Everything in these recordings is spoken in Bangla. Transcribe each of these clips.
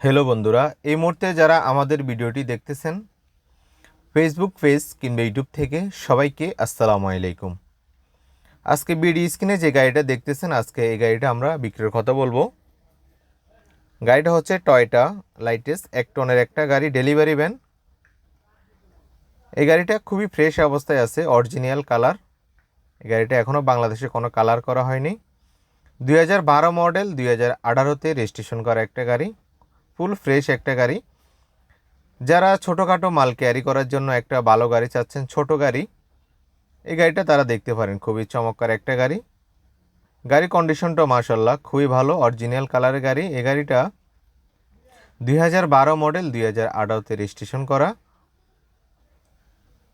হ্যালো বন্ধুরা, এই মুহূর্তে যারা আমাদের ভিডিওটি দেখতেছেন ফেসবুক পেজ কিংবা ইউটিউব থেকে সবাইকে আসসালামু আলাইকুম। আজকে বিডি স্ক্রিনে যে গাড়িটা দেখতেছেন, আজকে এই গাড়িটা আমরা বিক্রির কথা বলব। গাড়িটা হচ্ছে টয়টা লাইটেস এক টনের একটা গাড়ি ডেলিভারি ভ্যান এই গাড়িটা খুবই ফ্রেশ অবস্থায় আছে অরিজিনাল কালার এই গাড়িটা এখনও বাংলাদেশে কোনো কালার করা হয়নি। দুই হাজার বারো মডেল দুই হাজার আঠারোতে রেজিস্ট্রেশন করা একটা গাড়ি। ফুল ফ্রেশ একটা গাড়ি। যারা ছোটোখাটো মাল ক্যারি করার জন্য একটা ভালো গাড়ি চাচ্ছেন, ছোট গাড়ি, এই গাড়িটা তারা দেখতে পারেন। খুবই চমৎকার একটা গাড়ি। গাড়ি কন্ডিশনটা মাশাল্লাহ খুবই ভালো, অরিজিনাল কালারের গাড়ি। এই গাড়িটা দুই হাজার বারো মডেল, দুই হাজার আঠারোতে রেজিস্ট্রেশন করা।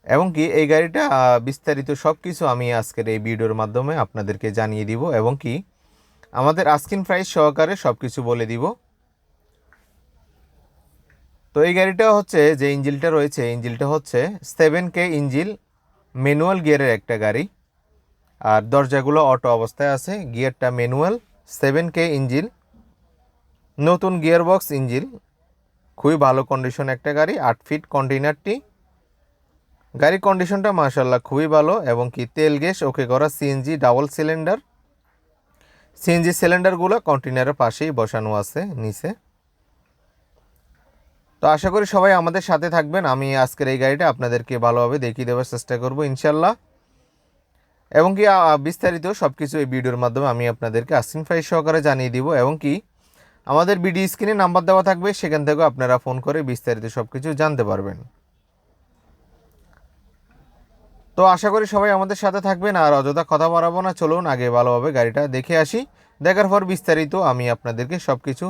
এবং কি এই গাড়িটা বিস্তারিত সব কিছু আমি আজকের এই ভিডিওর মাধ্যমে আপনাদেরকে জানিয়ে দিব এবং কি আমাদের আস্কিন প্রাইস সহকারে সব কিছু বলে দিব। তো এই গাড়িটা হচ্ছে যে ইঞ্জিলটা রয়েছে, ইঞ্জিলটা হচ্ছে সেভেন কে ইঞ্জিল ম্যানুয়াল গিয়ারের একটা গাড়ি। আর দরজাগুলো অটো অবস্থায় আছে গিয়ারটা ম্যানুয়াল সেভেন কে ইঞ্জিল। নতুন গিয়ার বক্স ইঞ্জিল, খুবই ভালো কন্ডিশন একটা গাড়ি, আট ফিট কন্টেনারটি গাড়ির কন্ডিশনটা মার্শাল্লাহ খুবই ভালো এবং কি তেল গ্যাস, ওকে করা সিএনজি ডাবল সিলিন্ডার সিএনজি সিলিন্ডারগুলো কন্টেনারের পাশেই বসানো আছে, নিচে। তো আশা করি সবাই আমাদের সাথে থাকবেন। আমি আজকের এই গাড়িটা আপনাদেরকে ভালোভাবে দেখিয়ে দেওয়ার চেষ্টা করব ইনশাল্লাহ এবং কি বিস্তারিত সব কিছু এই ভিডিওর মাধ্যমে আমি আপনাদেরকে আসিন ফাই সহকারে জানিয়ে দিব। এবং কি, আমাদের ভিডিও স্ক্রিনে নাম্বার দেওয়া থাকবে, সেখান থেকেও আপনারা ফোন করে বিস্তারিত সব কিছু জানতে পারবেন। তো আশা করি সবাই আমাদের সাথে থাকবেন, আর অযথা কথা বাড়াবো না। চলুন, আগে ভালোভাবে গাড়িটা দেখে আসি। দেখার পর বিস্তারিত আমি আপনাদেরকে সব কিছু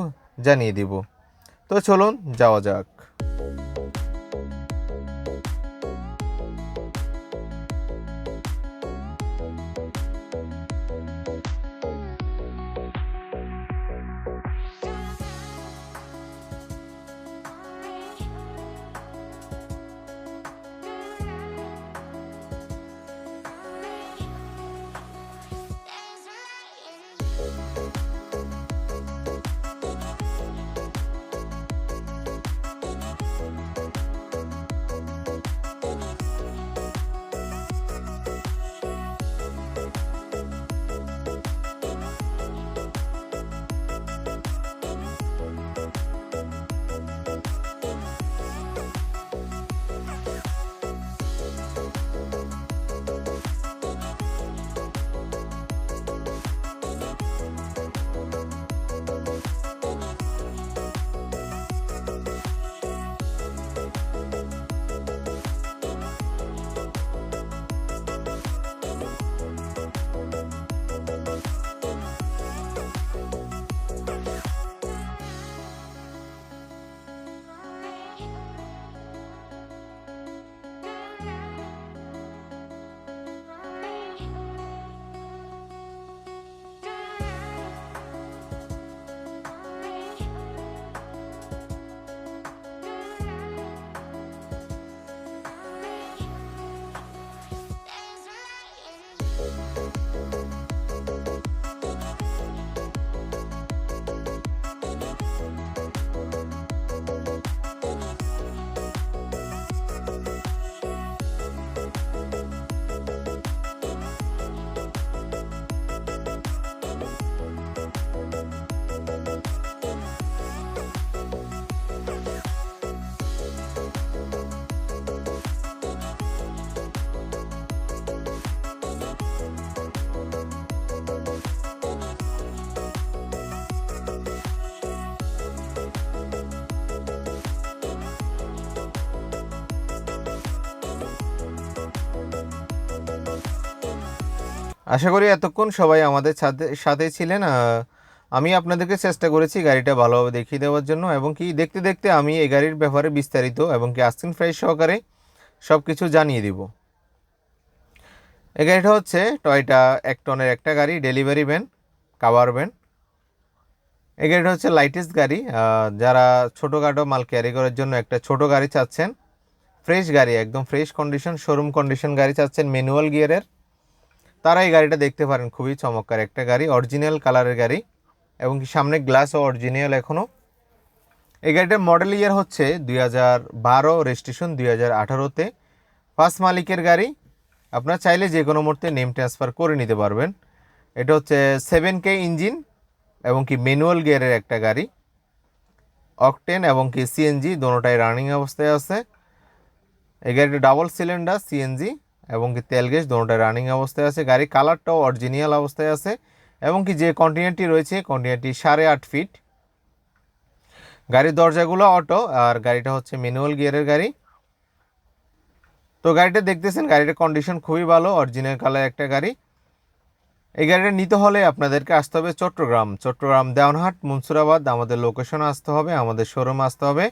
জানিয়ে দিব। তো চলুন যাওয়া যাক। আশা করি এতক্ষণ সবাই আমাদের সাথে সাথে ছিলেন। আমি আপনাদেরকে চেষ্টা করেছি গাড়িটা ভালোভাবে দেখিয়ে দেওয়ার জন্য এবং কি দেখতে দেখতে আমি এই গাড়ির ব্যাপারে বিস্তারিত এবং কি আস্কিন প্রাইস সহকারে সব কিছু জানিয়ে দিব। এই গাড়িটা হচ্ছে টয়টা এক টনের একটা গাড়ি, ডেলিভারি ভ্যান, কাভার ভ্যান। এই গাড়িটা হচ্ছে লাইটেস্ট গাড়ি। যারা ছোটোখাটো মাল ক্যারি করার জন্য একটা ছোট গাড়ি চাচ্ছেন ফ্রেশ গাড়ি, একদম ফ্রেশ কন্ডিশন শোরুম কন্ডিশন গাড়ি চাচ্ছেন ম্যানুয়াল গিয়ারের তারা এই গাড়িটা দেখতে পারেন, খুবই চমৎকার একটা গাড়ি অরিজিনাল কালারের গাড়ি এবং কি সামনে গ্লাসও অরিজিনাল এখনও এই গাড়িটার মডেল ইয়ার হচ্ছে দুই হাজার বারো রেজিস্ট্রেশন দুই হাজার আঠারোতে। ফার্স্ট মালিকের গাড়ি, আপনার চাইলে যে কোনো মুহূর্তে নেম ট্রান্সফার করে নিতে পারবেন। এটা হচ্ছে সেভেন কে ইঞ্জিন এবং কি ম্যানুয়াল গিয়ারের একটা গাড়ি। অকটেন এবং কি সিএনজি দোনোটাই রানিং অবস্থায় আছে। এই গাড়িটা ডাবল সিলিন্ডার সিএনজি এবং কি তেল গ্যাস দোনোটাই রানিং অবস্থায় আছে। গাড়ি কালারটাও অরিজিনাল অবস্থায় আছে এবং কি যে কন্টিনেন্টটি রয়েছে কন্টিনেন্টটি সাড়ে আট ফিট গাড়ির দরজাগুলো অটো আর গাড়িটা হচ্ছে ম্যানুয়াল গিয়ারের গাড়ি। তো গাড়িটা দেখতেছেন, গাড়িটার কন্ডিশন খুবই ভালো অরিজিনাল কালার একটা গাড়ি। এই গাড়িটা নিতে হলে আপনাদেরকে আসতে হবে চট্টগ্রাম। চট্টগ্রাম, দেওয়ানহাট, মুন্সুরাবাদ, আমাদের লোকেশন আসতে হবে, আমাদের শোরুম আসতে হবে।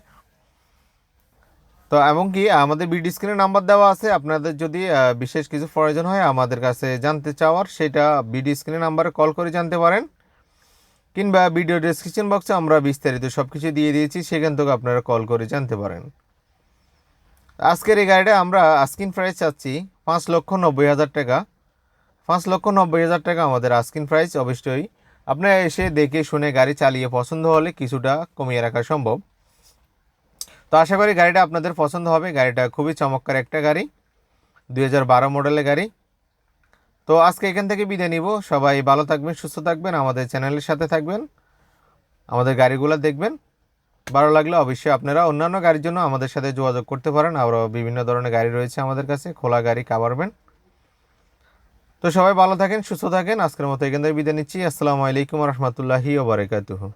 তো এবং কি আমাদের বিডি স্ক্রিনে নাম্বার দেওয়া আছে। আপনাদের যদি বিশেষ কিছু প্রয়োজন হয় আমাদের কাছে জানতে চাওয়ার, সেটা বিডি স্ক্রিনে নাম্বারে কল করে জানতে পারেন। কিংবা ভিডিও ডেসক্রিপশন বক্সে আমরা বিস্তারিত সব কিছু দিয়ে দিয়েছি, সেখান থেকে আপনারা কল করে জানতে পারেন। আজকের এই গাড়িটা আমরা আস্কিন প্রাইস চাচ্ছি পাঁচ লক্ষ নব্বই হাজার টাকা। পাঁচ লক্ষ নব্বই হাজার টাকা আমাদের আস্কিন প্রাইস অবশ্যই। আপনারা এসে দেখে শুনে গাড়ি চালিয়ে পছন্দ হলে কিছুটা কমিয়ে রাখা সম্ভব। তো আশা করি গাড়িটা আপনাদের পছন্দ হবে। গাড়িটা খুবই চমৎকার একটা গাড়ি, দুই হাজার বারো মডেলের গাড়ি। তো আজকে এখান থেকে বিদায় নিব। সবাই ভালো থাকবেন, সুস্থ থাকবেন, আমাদের চ্যানেলের সাথে থাকবেন, আমাদের গাড়িগুলো দেখবেন। ভালো লাগলে অবশ্যই আপনারা অন্যান্য গাড়ির জন্য আমাদের সাথে যোগাযোগ করতে পারেন। আরও বিভিন্ন ধরনের গাড়ি রয়েছে আমাদের কাছে, খোলা গাড়ি কাভারবেন তো সবাই ভালো থাকেন, সুস্থ থাকেন। আজকের মতো এখান থেকে বিদায় নিচ্ছি। আসসালামু আলাইকুম রহমতুল্লাহি ওবরাকাতুহু